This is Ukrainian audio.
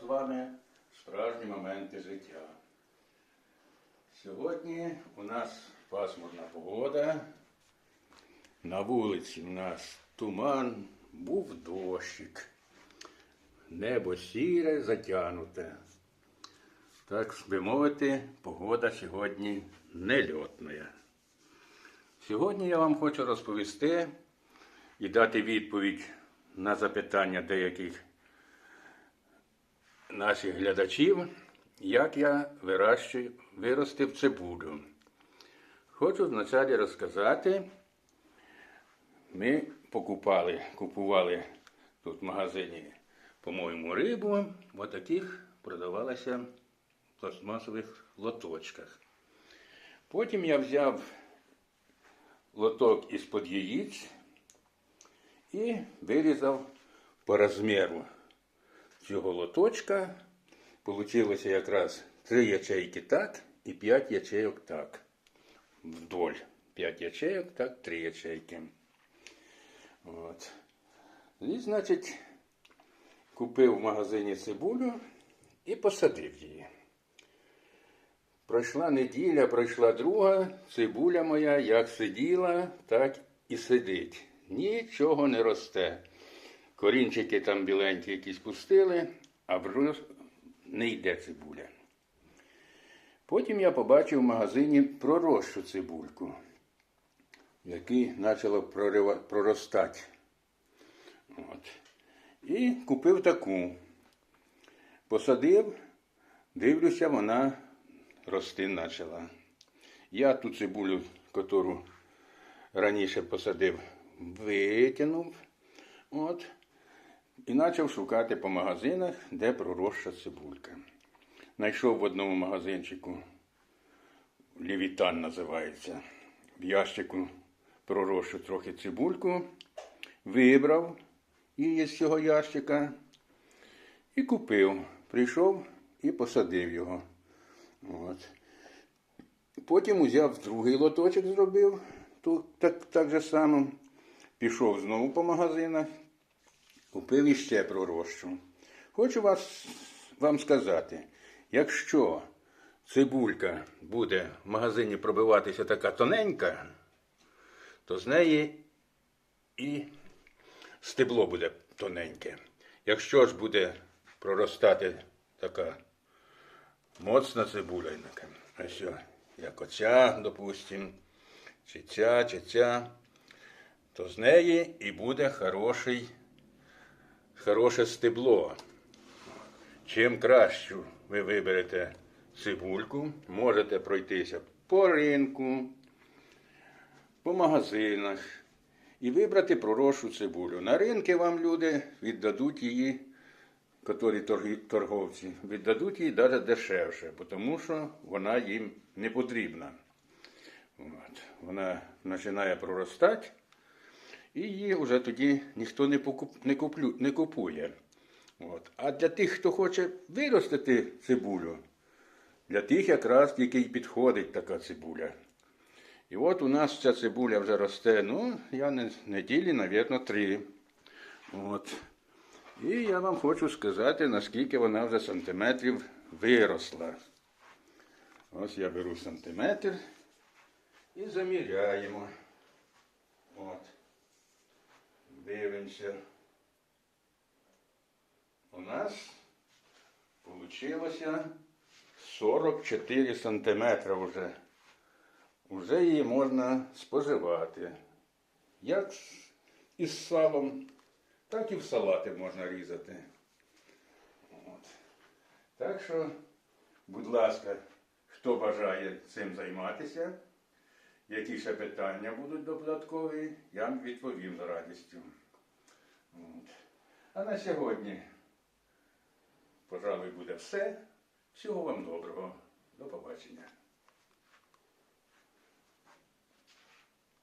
з вами справжні моменти життя. Сьогодні у нас пасмурна погода. На вулиці у нас туман, був дощик. Небо сіре, затягнуте. Так би мовити, погода сьогодні нельотна. Сьогодні я вам хочу розповісти і дати відповідь на запитання деяких наших глядачів, як я вирощую, виростив цибулю. Хочу вначалі розказати. Ми покупали, купували тут в магазині, по-моєму, рибу, в таких продавалася в пластмасових лоточках. Потім я взяв лоток із-под яєць і вирізав по розміру цього лоточка. Получилося якраз три ячейки так і п'ять ячейок так. Вдоль. П'ять ячейок, так, три ячейки. От. І, значить, купив в магазині цибулю і посадив її. Пройшла неділя, пройшла друга, цибуля моя як сиділа, так і сидить. Нічого не росте. Корінчики там біленькі якісь пустили, а в не йде цибуля. Потім я побачив в магазині пророщу цибульку, який почала проростати. От. І купив таку. Посадив, дивлюся, вона рости почала. Я ту цибулю, яку раніше посадив, витягнув. От, і почав шукати по магазинах, де проросша цибулька. Знайшов в одному магазинчику, Лівітан називається, в ящику пророщу трохи цибульку, вибрав її з цього ящика і купив. Прийшов і посадив його. От. Потім узяв другий лоточок, зробив так, так же само. Пішов знову по магазинах, купив іще пророщу. Хочу вас, вам сказати, якщо цибулька буде в магазині пробиватися така тоненька, то з неї і стебло буде тоненьке. Якщо ж буде проростати така моцна цибуля, ось, як оця, допустим, чи ця, чи ця, то з неї і буде хороший, хороше стебло. Чим кращу ви виберете цибульку, можете пройтися по ринку, по магазинах і вибрати пророшу цибулю. На ринки вам люди віддадуть її, котрі торговці, віддадуть її навіть дешевше, тому що вона їм не потрібна. От. Вона починає проростати, і її вже тоді ніхто не, покуп, не, куплю, не купує. От. А для тих, хто хоче виростити цибулю, для тих якраз тільки й підходить така цибуля. І от у нас ця цибуля вже росте, ну, я не неділі, мабуть, три. От. І я вам хочу сказати, наскільки вона вже сантиметрів виросла. Ось я беру сантиметр і заміряємо. От. Дивимося. У нас вийшло 44 сантиметри вже. Уже її можна споживати. Як із салом, так і в салати можна різати. От. Так що, будь ласка, хто бажає цим займатися, які ще питання будуть додаткові, я вам відповім з радістю. А на сьогодні, пожалуй, буде все. Всього вам доброго. До побачення.